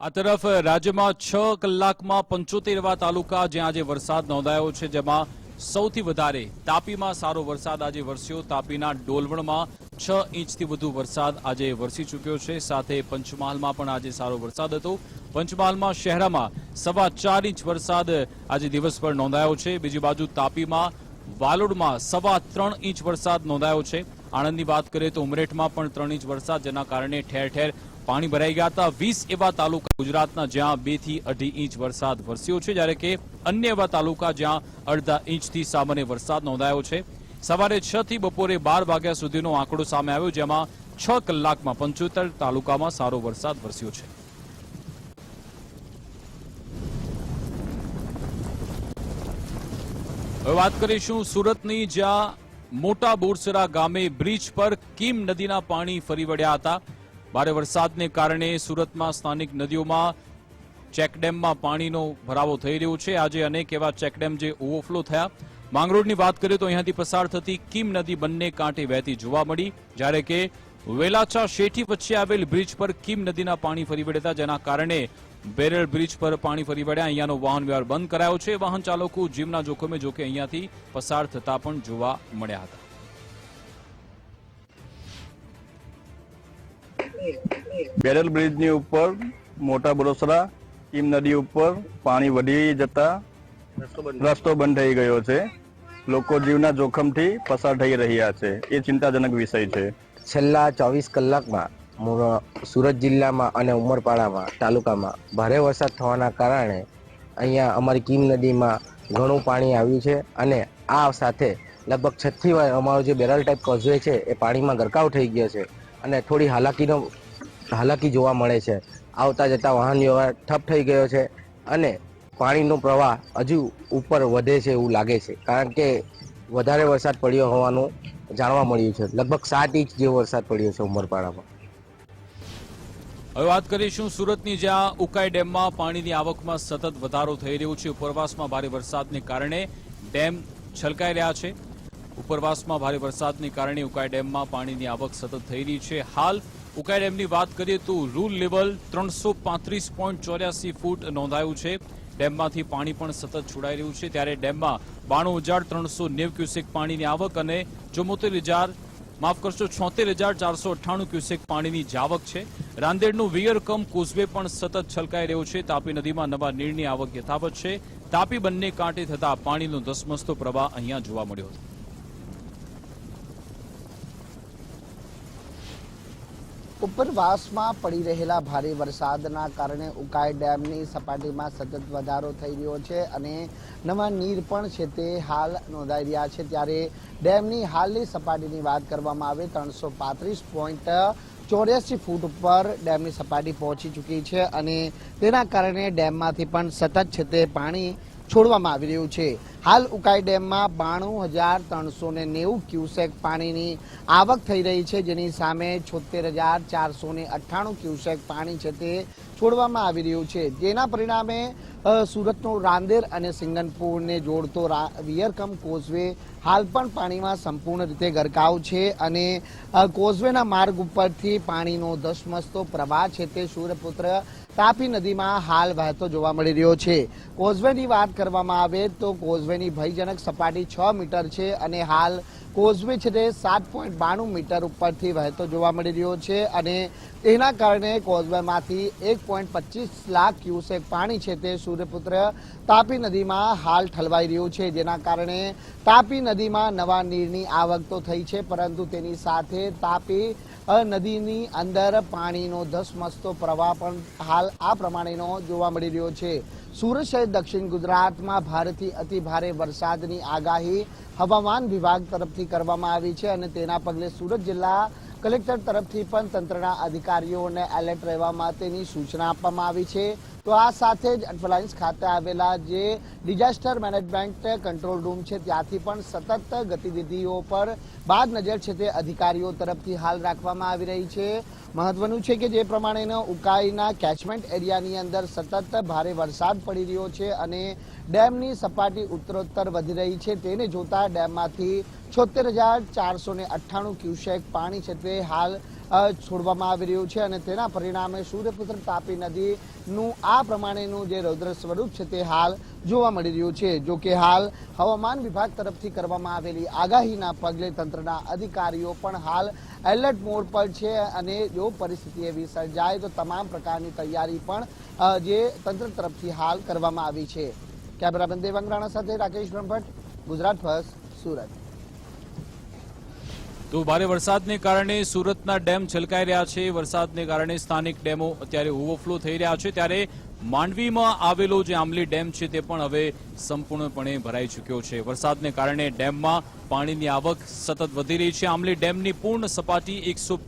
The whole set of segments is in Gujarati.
આ તરફ રાજ્યમાં છ કલાકમાં પંચોતેર એવા તાલુકા જ્યાં આજે વરસાદ નોંધાયો છે, જેમાં સૌથી વધારે તાપીમાં સારો વરસાદ આજે વરસ્યો. તાપીના ડોલવણમાં છ ઇંચથી વધુ વરસાદ આજે વરસી ચૂક્યો છે. સાથે પંચમહાલમાં પણ આજે સારો વરસાદ હતો. પંચમહાલમાં શહેરામાં સવા ચાર ઇંચ વરસાદ આજે દિવસભર નોંધાયો છે. બીજી બાજુ તાપીમાં વાલોડમાં સવા ત્રણ ઇંચ વરસાદ નોંધાયો છે. આણંદની વાત કરીએ તો ઉમરેઠમાં પણ ત્રણ ઇંચ વરસાદ, જેના કારણે ઠેર ઠેર પાણી ભરાઈ ગયા હતા. વીસ એવા તાલુકા ગુજરાતના જ્યાં બેથી અઢી ઇંચ વરસાદ વરસ્યો છે, જ્યારે કે અન્ય એવા તાલુકા જ્યાં અડધા ઇંચથી સામાન્ય વરસાદ નોંધાયો છે. સવારે છ થી બપોરે બાર વાગ્યા સુધીનો આંકડો સામે આવ્યો, જેમાં છ કલાકમાં પંચોતેર તાલુકામાં સારો વરસાદ વરસ્યો છે. હવે વાત કરીશું સુરતની, જ્યાં મોટા બોરસરા ગામે બ્રિજ પર કીમ નદીના પાણી ફરી વળ્યા હતા. ભારે વરસાદને કારણે સુરતમાં સ્થાનિક નદીઓમાં ચેકડેમમાં પાણીનો ભરાવો થઈ રહ્યો છે. આજે અનેક એવા ચેકડેમ જે ઓવરફ્લો થયા. માંગરોળની વાત કરીએ તો અહીંયાથી પસાર થતી કીમ નદી બંને કાંઠે વહેતી જોવા મળી. જ્યારે કે વેલાચા શેઠી વચ્ચે આવેલ બ્રિજ પર કીમ નદીના પાણી ફરી વળ્યા જેના કારણે બેરલ બ્રિજ પર પાણી ફરી વળ્યા. અહીંયાનો વાહન વ્યવહાર બંધ કરાયો છે. વાહન ચાલકો જીવના જોખમે જોકે અહીંયાથી પસાર થતા પણ જોવા મળ્યા હતા. બેરલ બ્રિજની ઉપર મોટા બરોસરા કીમ નદી ઉપર પાણી વધી જતા રસ્તો બંધ થઈ ગયો છે. લોકો જીવના જોખમથી પસાર થઈ રહ્યા છે. એ ચિંતાજનક વિષય છે. છેલ્લા ચોવીસ કલાકમાં સુરત જિલ્લામાં અને ઉમરપાડામાં, તાલુકામાં ભારે વરસાદ થવાના કારણે અહીંયા અમારી કીમ નદીમાં ઘણું પાણી આવ્યું છે અને આ સાથે લગભગ છથી વાર અમારો જે બેરલ ટાઈપ કોઝવે છે એ પાણીમાં ગરકાવ થઈ ગયો છે અને થોડી હાલાકીનો, હાલાકી જોવા મળે છે. આવતા જતા વાહન વ્યવહાર ઠપ થઈ ગયો છે અને પાણીનો પ્રવાહ હજુ ઉપર વધે છે એવું લાગે છે. કારણ કે વધારે વરસાદ પડ્યો હોવાનું જાણવા મળ્યું છે. લગભગ સાત ઇંચ જેવો વરસાદ પડ્યો છે ઉમરપાડામાં. હવે વાત કરીશું સુરતની, જ્યાં ઉકાઈ ડેમમાં પાણીની આવકમાં સતત વધારો થઈ રહ્યો છે. ઉપરવાસમાં ભારે વરસાદને કારણે ડેમ છલકાઈ રહ્યા છે. ઉપરવાસમાં ભારે વરસાદને કારણે ઉકાઈ ડેમમાં પાણીની આવક સતત થઈ રહી છે. હાલ ઉકાઈ ડેમની વાત કરીએ તો રૂલ લેવલ ત્રણસો ફૂટ નોંધાયું છે. ડેમમાંથી પાણી પણ સતત છોડાઈ રહ્યું છે. ત્યારે ડેમમાં બાણું હજાર ત્રણસો નેવ ક્યુસેક પાણીની આવક અને ચુમ્મોતેર હજાર માફ કરશો, છોતેર હજાર ચારસો અઠ્ઠાણું ક્યુસેક પાણીની જાવક છે. રાંદેડનું વિયર કમ કોઝવે પણ સતત છલકાઈ રહ્યો છે. તાપી નદીમાં નવા નીરની આવક યથાવત છે. તાપી બંને કાંઠે થતા પાણીનો ધસમસતો પ્રવાહ અહીંયા જોવા મળ્યો હતો. ઉપરવાસમાં પડી રહેલા ભારે વરસાદના કારણે ઉકાઈ ડેમની સપાટીમાં સતત વધારો થઈ રહ્યો છે અને નવા નીર પણ છે તે હાલ નોંધાઈ રહ્યા છે. ત્યારે ડેમની હાલની સપાટીની વાત કરવામાં આવે, ત્રણસો પાંત્રીસ પોઈન્ટ ચોર્યાસી ફૂટ ઉપર ડેમની સપાટી પહોંચી ચૂકી છે અને તેના કારણે ડેમમાંથી પણ સતત છે તે પાણી છોડવામાં આવી રહ્યું છે. હાલ ઉકાઈ ડેમમાં બાણું હજાર ત્રણસો ને નેવું ક્યુસેક પાણીની આવક થઈ રહી છે. જેની સામે છોતેર હજાર ચારસો ને અઠ્ઠાણું ક્યુસેક પાણી છે તે છોડવામાં આવી રહ્યું છે. જેના પરિણામે સુરતનો રાંદેર અને સિંગનપુરને જોડતો વિયરકમ કોઝવે હાલ પણ પાણીમાં સંપૂર્ણ રીતે ગરકાવ છે અને કોઝવેના માર્ગ ઉપરથી પાણીનો ધસમસતો પ્રવાહ છે તે સૂર્યપુત્ર તાપી નદીમાં હાલ વહેતો જોવા મળી રહ્યો છે. કોઝવેની વાત કરવામાં આવે તો કોઝવેની ભયજનક સપાટી છ મીટર છે અને હાલ કોઝવે છે તે સાત પોઈન્ટ બાણું મીટર ઉપરથી વહેતો જોવા મળી રહ્યો છે અને તેના કારણે કોઝવેમાંથી એક પોઈન્ટ પચીસ લાખ ક્યુસેક પાણી છે તે સૂર્યપુત્ર તાપી નદીમાં હાલ ઠલવાઈ રહ્યું છે. જેના કારણે તાપી નદીમાં નવા નીરની આવક તો થઈ છે, પરંતુ તેની સાથે તાપી નદીની અંદર પાણીનો ધસમસતો પ્રવાહ પણ હાલ આ પ્રમાણેનો જોવા મળી રહ્યો છે. સુરત સહિત દક્ષિણ ગુજરાતમાં ભારેથી અતિ ભારે વરસાદની આગાહી હવામાન વિભાગ તરફથી કરવામાં આવી છે અને તેના પગલે સુરત જિલ્લા કલેક્ટર તરફથી પણ તંત્રના અધિકારીઓને એલર્ટ રહેવા માટેની સૂચના આપવામાં આવી છે. તો આ સાથે જ અટવલાઇન્સ ખાતે આવેલા જે ડિઝાસ્ટર મેનેજમેન્ટ કંટ્રોલ રૂમ છે, ત્યાંથી પણ સતત ગતિવિધિઓ પર બાદ નજર છે તે અધિકારીઓ તરફથી હાલ રાખવામાં આવી રહી છે. મહત્વનું છે કે જે પ્રમાણેનો ઉકાઈના કેચમેન્ટ એરિયાની અંદર સતત ભારે વરસાદ પડી રહ્યો છે અને ડેમની સપાટી ઉત્તરોત્તર વધી રહી છે. તેને જોતા ડેમમાંથી છોતેર હજાર ચારસો ને અઠ્ઠાણું ક્યુસેક પાણી છે તે હાલ છોડવામાં આવી રહ્યું છે અને તેના પરિણામે સૂર્યપુત્ર તાપી નદીનું આ પ્રમાણેનું જે રૌદ્ર સ્વરૂપ છે તે હાલ જોવા મળી રહ્યું છે. જો કે હાલ હવામાન વિભાગ તરફથી કરવામાં આવેલી આગાહીના પગલે તંત્રના અધિકારીઓ પણ હાલ એલર્ટ મોડ પર છે અને જો પરિસ્થિતિ એવી સર્જાય તો તમામ પ્રકારની તૈયારી પણ જે તંત્ર તરફથી હાલ કરવામાં આવી છે. કેમેરામેન દેવાંગ રાણા સાથે રાકેશ બ્રહ્મભટ્ટ, ગુજરાત ફર્સ્ટ, સુરત. તો ભારે વરસાદને કારણે સુરતના ડેમ છલકાઈ રહ્યા છે. વરસાદને કારણે સ્થાનિક ડેમો અત્યારે ઓવરફ્લો થઈ રહ્યા છે. ત્યારે માંડવીમાં આવેલો જે આંબલી ડેમ છે તે પણ હવે સંપૂર્ણપણે ભરાઈ ચૂક્યો છે. વરસાદને કારણે ડેમમાં પાણીની આવક સતત વધી રહી છે. આંબલી ડેમની પૂર્ણ સપાટી એકસો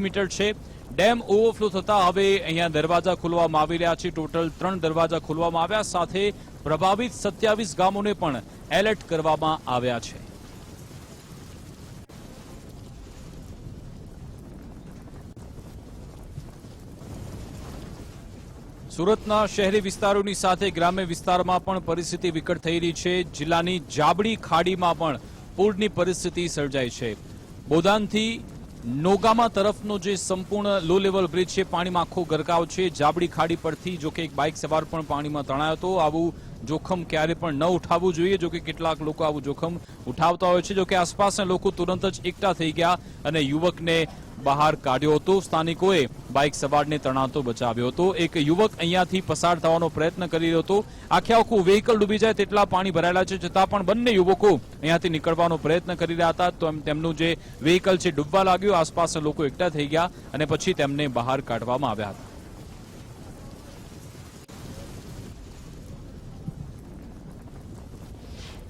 મીટર છે. ડેમ ઓવરફ્લો થતા હવે અહીંયા દરવાજા ખોલવામાં આવી રહ્યા છે. ટોટલ ત્રણ દરવાજા ખોલવામાં આવ્યા. સાથે પ્રભાવિત સત્યાવીસ ગામોને પણ એલર્ટ કરવામાં આવ્યા છે. સુરતના શહેરી વિસ્તારોની સાથે ગ્રામ્ય વિસ્તારમાં પણ પરિસ્થિતિ વિકટ થઈ રહી છે. જિલ્લાની જાબડી ખાડીમાં પણ પૂરની પરિસ્થિતિ સર્જાઈ છે. બોદાનથી નોગામા તરફનો જે સંપૂર્ણ લો લેવલ બ્રિજ છે, પાણીમાં આખો ગરકાવ છે. જાબડી ખાડી પરથી જોકે એક બાઇક સવાર પણ પાણીમાં તણાયો હતો. આવું જોખમ ક્યારે પણ ન ઉઠાવવું જોઈએ, જોકે કેટલાક લોકો આવું જોખમ ઉઠાવતા હોય છે, જોકે આસપાસના લોકો તુરંત જ એકઠા થઈ ગયા અને યુવકને બહાર કાઢ્યો હતો. સ્થાનિકોએ બાઇક સવારને તણાતો બચાવ્યો હતો. એક યુવક અહીંયાથી પસાર થવાનો પ્રયત્ન કરી રહ્યો હતો. આખે આખું વ્હીકલ ડૂબી જાય તેટલા પાણી ભરાયેલા છે, છતાં પણ બંને યુવકો અહીંયાથી નીકળવાનો પ્રયત્ન કરી રહ્યા હતા. તો તેમનું જે વ્હીકલ છે, ડૂબવા લાગ્યું. આસપાસના લોકો એકઠા થઈ ગયા અને પછી તેમને બહાર કાઢવામાં આવ્યા હતા.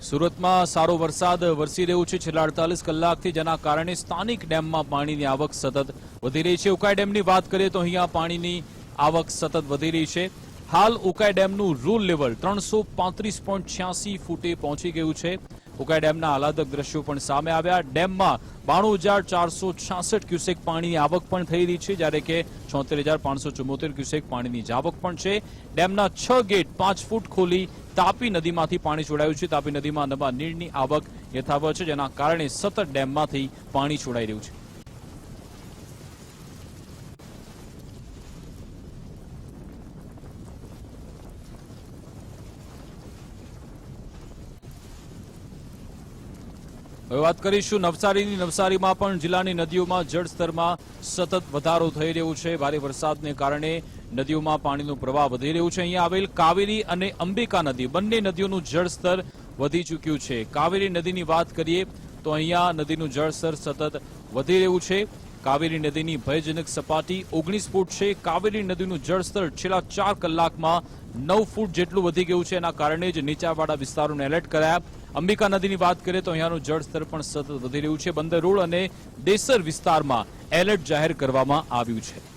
સુરતમાં સારો વરસાદ વરસી રહ્યો છે. છેલ્લા અડતાલીસ કલાકથી જેના કારણે સ્થાનિક ડેમમાં પાણીની આવક સતત વધી રહી છે. ઉકાઈ ડેમની વાત કરીએ તો અહીંયા પાણીની આવક સતત વધી રહી છે. હાલ ઉકાઈ ડેમનું રૂલ લેવલ ત્રણસો પાંત્રીસ પોઈન્ટ છ્યાસી ફૂટે પહોંચી ગયું છે. ઉકાઈ ડેમના આહલાદક દ્રશ્યો પણ સામે આવ્યા. ડેમમાં બાણું હજાર ચારસો છાસઠ ક્યુસેક પાણીની આવક પણ થઈ રહી છે. જ્યારે કે છોતેર હજાર પાંચસો ચુમ્મોતેર ક્યુસેક પાણીની જાવક પણ છે. ડેમના છ ગેટ પાંચ ફૂટ ખોલી તાપી નદીમાંથી પાણી છોડાયું છે. તાપી નદીમાં નવા નીરની આવક યથાવત છે, જેના કારણે સતત ડેમમાંથી પાણી છોડાઈ રહ્યું છે. હવે વાત કરીશું નવસારીની. નવસારીમાં પણ જિલ્લાની નદીઓમાં જળસ્તરમાં સતત વધારો થઈ રહ્યો છે. ભારે વરસાદને કારણે નદીઓમાં પાણીનું પ્રવાહ વધી રહ્યું છે. અહીંયા આવેલ કાવેરી અને અંબિકા નદી, બંને નદીઓનું જળસ્તર વધી ચૂક્યું છે. કાવેરી નદીની વાત કરીએ તો અહીંયા નદીનું જળસ્તર સતત વધી રહ્યું છે. કાવેરી નદીની ભયજનક સપાટી ઓગણીસ ફૂટ છે. કાવેરી નદીનું જળસ્તર છેલ્લા ચાર કલાકમાં નવ ફૂટ જેટલું વધી ગયું છે. એના કારણે જ નીચાવાળા વિસ્તારોને એલર્ટ કરાયા. અંબિકા નદીની વાત કરીએ તો અહીંયાનું જળસ્તર પણ સતત વધી રહ્યું છે. બંદર રોડ અને દેસર વિસ્તારમાં એલર્ટ જાહેર કરવામાં આવ્યું છે.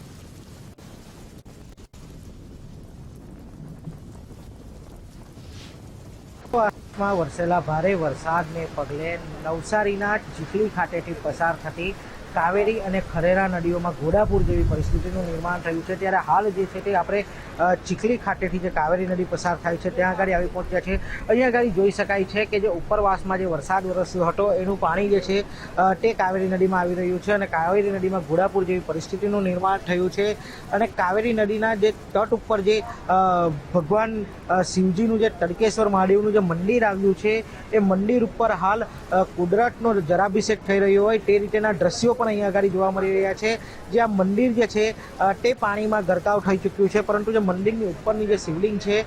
માં વરસેલા ભારે વરસાદને પગલે નવસારીના ચીખલી ખાતેથી પસાર થતી કાવેરી અને ખરેરા નદીઓમાં ઘોડાપુર જેવી પરિસ્થિતિનું નિર્માણ થયું છે. ત્યારે હાલ જે છે તે આપણે ચીખલી ખાતેથી જે કાવેરી નદી પસાર થાય છે, ત્યાં આગળ આવી પહોંચ્યા છે. અહીંયા આગળ જોઈ શકાય છે કે જે ઉપરવાસમાં જે વરસાદ વરસ્યો હતો, એનું પાણી જે છે તે કાવેરી નદીમાં આવી રહ્યું છે અને કાવેરી નદીમાં ઘોડાપુર જેવી પરિસ્થિતિનું નિર્માણ થયું છે અને કાવેરી નદીના જે તટ ઉપર જે ભગવાન શિવજીનું જે તડકેશ્વર મહાદેવનું જે મંદિર આવ્યું છે, એ મંદિર ઉપર હાલ કુદરતનો જરાભિષેક થઈ રહ્યો હોય તે રીતેના દ્રશ્યો પણ અહીંયા આગળ જોવા મળી રહ્યા છે. જે આ મંદિર જે છે તે પાણીમાં ગરકાવ થઈ ચૂક્યું છે, પરંતુ જે મંદિરની ઉપરની જે શિવલિંગ છે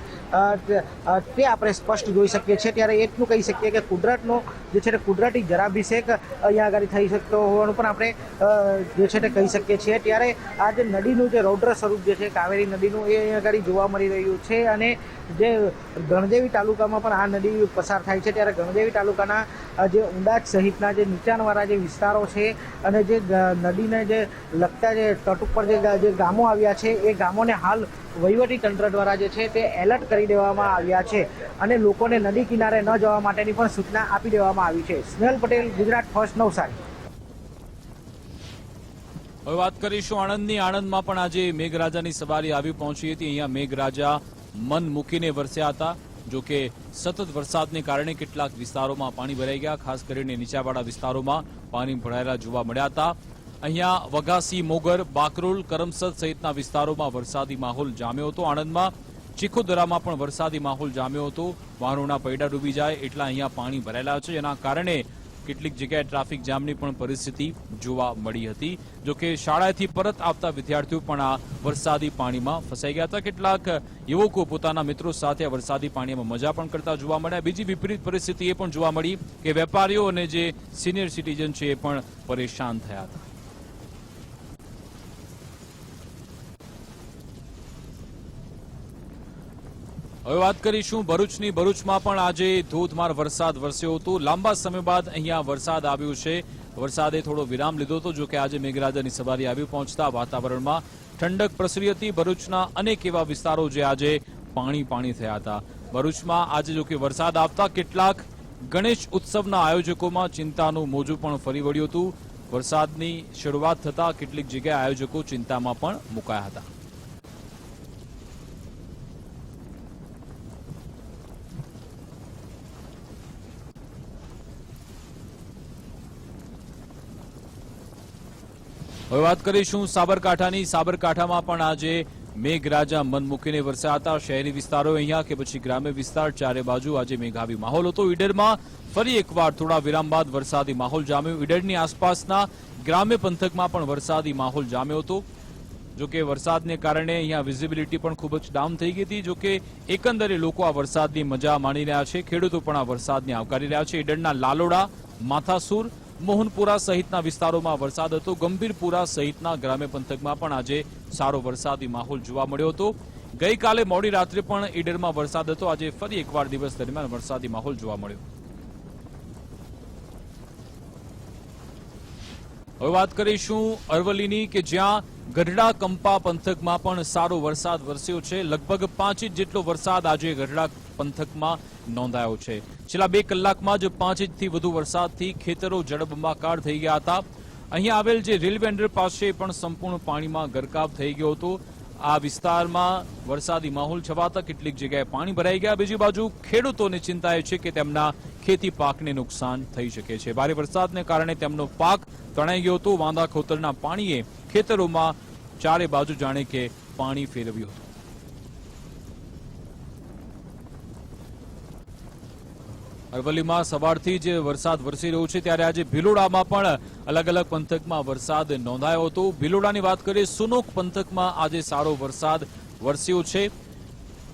તે આપણે સ્પષ્ટ જોઈ શકીએ છીએ. ત્યારે એટલું કહી શકીએ કે કુદરતનો જે છે તે કુદરતી જરાભિષેક અહીંયા આગળ થઈ શકતો હોવાનું પણ આપણે જે છે તે કહી શકીએ છીએ. ત્યારે આ જે નદીનું જે રૌદ્ર સ્વરૂપ જે છે, કાવેરી નદીનું એ અહીંયા આગળ જોવા મળી રહ્યું છે અને જે ગણદેવી તાલુકામાં પણ આ નદી પસાર થાય છે. ત્યારે ગણદેવી તાલુકાના જે ઉંડાજ સહિતના જે નીચાણવાળા જે વિસ્તારો છે અને જે નદીને જે લગતા જે તટ ઉપર જે ગામો આવ્યા છે, એ ગામોને હાલ વહીવટી તંત્ર દ્વારા જે છે તે એલર્ટ કરી દેવામાં આવ્યા છે અને લોકોને નદી કિનારે ન જવા માટેની પણ સૂચના આપી દેવામાં આવી છે. સ્નેહલ પટેલ, ગુજરાત ફર્સ્ટ નવસારી. હવે વાત કરીશું આણંદની. આણંદમાં પણ આજે મેઘરાજાની સવારી આવી પહોંચી હતી. અહીંયા મેઘરાજા મન મૂકીને વરસ્યા હતા. જો કે સતત વરસાદને કારણે કેટલાક વિસ્તારોમાં પાણી ભરાઈ ગયા. ખાસ કરીને નીચાવાળા વિસ્તારોમાં પાણી ભરાયેલા જોવા મળ્યા હતા. અહીંયા વઘાસી, મોગર, બાકરોલ, કરમસદ સહિતના વિસ્તારોમાં વરસાદી માહોલ જામ્યો હતો. આણંદમાં ચીખોદરામાં પણ વરસાદી માહોલ જામ્યો હતો. વાહનોના પૈડા ડૂબી જાય એટલા અહીંયા પાણી ભરાયેલા છે. જેના કારણે કેટલીક જગ્યાએ ટ્રાફિક જામની પણ પરિસ્થિતિ જોવા મળી હતી. જોકે શાળાએથી પરત આવતા વિદ્યાર્થીઓ પણ આ વરસાદી પાણીમાં ફસાઈ ગયા હતા. કેટલાક યુવકો પોતાના મિત્રો સાથે આ વરસાદી પાણીમાં મજા પણ કરતા જોવા મળ્યા. બીજી વિપરીત પરિસ્થિતિ એ પણ જોવા મળી કે વેપારીઓ અને જે સિનિયર સિટીઝન છે એ પણ પરેશાન થયા હતા. હવે વાત કરીશું ભરૂચની. ભરૂચમાં પણ આજે ધોધમાર વરસાદ વરસ્યો હતો. લાંબા સમય બાદ અહીંયા વરસાદ આવ્યો છે. વરસાદે થોડો વિરામ લીધો હતો, જોકે આજે મેઘરાજાની સવારી આવી પહોંચતા વાતાવરણમાં ઠંડક પ્રસરી હતી. ભરૂચના અનેક એવા વિસ્તારો જે આજે પાણી પાણી થયા હતા. ભરૂચમાં આજે જો કે વરસાદ આવતા કેટલાક ગણેશ ઉત્સવના આયોજકોમાં ચિંતાનું મોજું પણ ફરી વળ્યું હતું. વરસાદની શરૂઆત થતા કેટલીક જગ્યાએ આયોજકો ચિંતામાં પણ મુકાયા હતા. હવે વાત કરીશું સાબરકાંઠાની. સાબરકાંઠામાં પણ આજે મેઘરાજા મન મૂકીને વરસ્યા હતા શહેરી વિસ્તારો અહીંયા કે પછી ગ્રામ્ય વિસ્તાર ચારે બાજુ આજે મેઘાવી માહોલ હતો. ઈડરમાં ફરી એકવાર થોડા વિરામ બાદ વરસાદી માહોલ જામ્યો. ઈડરની આસપાસના ગ્રામ્ય પંથકમાં પણ વરસાદી માહોલ જામ્યો હતો. જોકે વરસાદને કારણે અહીંયા વિઝિબિલિટી પણ ખૂબ જ ડાઉન થઈ ગઈ હતી. જોકે એકંદરે લોકો આ વરસાદની મજા માણી રહ્યા છે. ખેડૂતો પણ આ વરસાદને આવકારી રહ્યા છે. ઈડરના લાલોડા, માથાસુર મોહનપુરા સહિતના વિસ્તારોમાં વરસાદ હતો. ગંભીરપુરા સહિતના ગ્રામ્ય પંથકમાં પણ આજે સારો વરસાદી માહોલ જોવા મળ્યો હતો. ગઈકાલે મોડી રાત્રે પણ ઈડરમાં વરસાદ હતો. આજે ફરી એકવાર દિવસ દરમિયાન વરસાદી માહોલ જોવા મળ્યો. હવે વાત કરીશું અરવલ્લીની કે જ્યાં ગઢડા કંપા પંથકમાં પણ સારો વરસાદ વરસ્યો છે. લગભગ પાંચ ઇંચ જેટલો વરસાદ આજે ગઢડા પંથકમાં નોંધાયો છે. છેલ્લા બે કલાકમાં જ પાંચ ઇંચથી વધુ વરસાદથી ખેતરો જળબંબાકાર થઈ ગયા હતા. અહીં આવેલ જે રેલવે અંડરપાસ છે પણ સંપૂર્ણ પાણીમાં ગરકાવ થઈ ગયો હતો. આ વિસ્તારમાં વરસાદી માહોલ છવાતા કેટલીક જગ્યાએ પાણી ભરાઈ ગયા. બીજી બાજુ ખેડૂતોને ચિંતા એ છે કે તેમના ખેતી પાકને નુકસાન થઈ શકે છે. ભારે વરસાદને કારણે તેમનો પાક તણાઈ ગયો હતો. વાંદા ખોતરના પાણીએ ખેતરોમાં ચારે બાજુ જાણે કે પાણી ફેરવ્યું હતું. અરવલ્લીમાં સવારથી જ વરસાદ વરસી રહ્યો છે, ત્યારે આજે ભીલોડામાં પણ અલગ અલગ પંથકમાં વરસાદ નોંધાયો હતો. ભીલોડાની વાત કરીએ, સુનોક પંથકમાં આજે સારો વરસાદ વરસ્યો છે.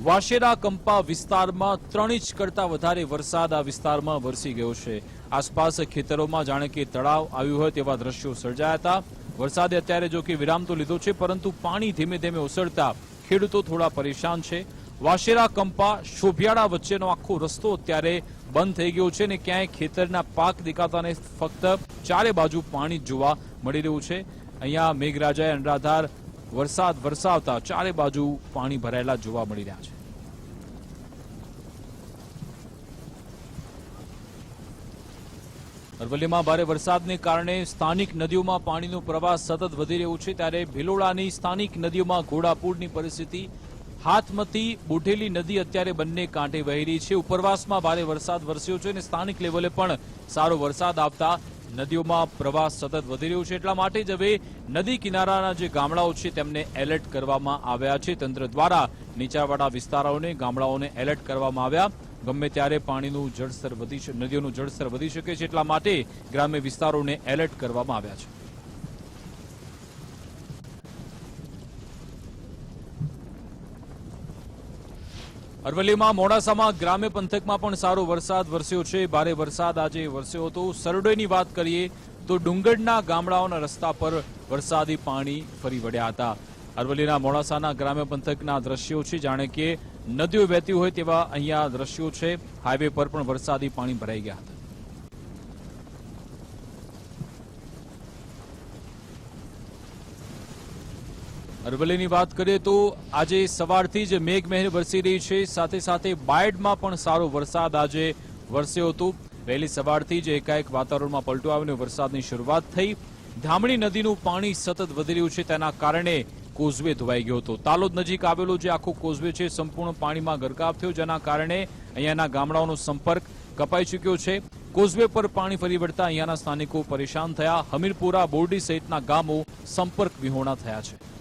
વાશેરા કંપા વિસ્તારમાં ત્રણ ઇંચ કરતા વધારે વરસાદ આ વિસ્તારમાં વરસી ગયો છે. આસપાસ ખેતરોમાં જાણે કે તળાવ આવ્યું હોય તેવા દ્રશ્યો સર્જાયા હતા. વરસાદે અત્યારે જો કે વિરામ તો લીધો છે, પરંતુ પાણી ધીમે ધીમે ઓસરતા ખેડૂતો થોડા પરેશાન છે. વાશેરા કંપા શોભિયાળા વચ્ચેનો આખો રસ્તો અત્યારે બંધ થઈ ગયો છે અને ક્યાંય ખેતરના પાક દેખાતા ને ફક્ત ચારે બાજુ પાણી જોવા મળી રહ્યું છે. અહીંયા મેઘરાજાએ અનરાધાર વરસાદ વરસાવતા ચારે બાજુ પાણી ભરાયેલા જોવા મળી રહ્યા છે. અરવલ્લીમાં ભારે વરસાદને કારણે સ્થાનિક નદીઓમાં પાણીનો પ્રવાહ સતત વધી રહ્યો છે. ત્યારે ભિલોડાની સ્થાનિક નદીઓમાં ઘોડાપૂરની પરિસ્થિતિ હાથમતી બુઢેલી નદી અત્યારે બંને કાંઠે વહી રહી છે. ઉપરવાસમાં ભારે વરસાદ વરસ્યો છે અને સ્થાનિક લેવલે પણ સારો વરસાદ આવતા નદીઓમાં પ્રવાહ સતત વધી રહ્યો છે. એટલા માટે જ હવે નદી કિનારાના જે ગામડાઓ છે તેમને એલર્ટ કરવામાં આવ્યા છે. તંત્ર દ્વારા નીચાણવાળા વિસ્તારોને ગામડાઓને એલર્ટ કરવામાં આવ્યા. ગમે ત્યારે પાણીનું જળસ્તર વધી નદીઓનું જળસ્તર વધી શકે છે. એટલા માટે ગ્રામ્ય વિસ્તારોને એલર્ટ કરવામાં આવ્યા છે. અરવલ્લીમાં મોડાસામાં ગ્રામ્ય પંથકમાં પણ સારો વરસાદ વરસ્યો છે. ભારે વરસાદ આજે વરસ્યો હતો. સરડોઈની વાત કરીએ તો ડુંગરના ગામડાઓના રસ્તા પર વરસાદી પાણી ફરી વળ્યા હતા. અરવલ્લીના મોડાસાના ગ્રામ્ય પંથકના દ્રશ્યો છે. જાણે કે નદીઓ વહેતી હોય તેવા અહીંયા દ્રશ્યો છે. હાઈવે પર પણ વરસાદી પાણી ભરાઈ ગયા હતા. અરવલ્લીની વાત કરીએ તો આજે સવારથી જ મેઘમહેર વરસી રહી છે. સાથે સાથે બાયડમાં પણ સારો વરસાદ આજે વરસ્યો હતો. વહેલી સવારથી જ એકાએક વાતાવરણમાં પલટો આવીને વરસાદની શરૂઆત થઈ. ધામણી નદીનું પાણી સતત વધી રહ્યું છે. તેના કારણે કોઝવે ધોવાઈ ગયો હતો. તાલોદ નજીક આવેલો જે આખો કોઝવે છે, સંપૂર્ણ પાણીમાં ગરકાવ થયો, જેના કારણે અહીંયાના ગામડાઓનો સંપર્ક કપાઈ ચૂક્યો છે. કોઝવે પર પાણી ફરી વળતા અહીંયાના સ્થાનિકો પરેશાન થયા. હમીરપુરા, બોરડી સહિતના ગામો સંપર્ક વિહોણા થયા છે.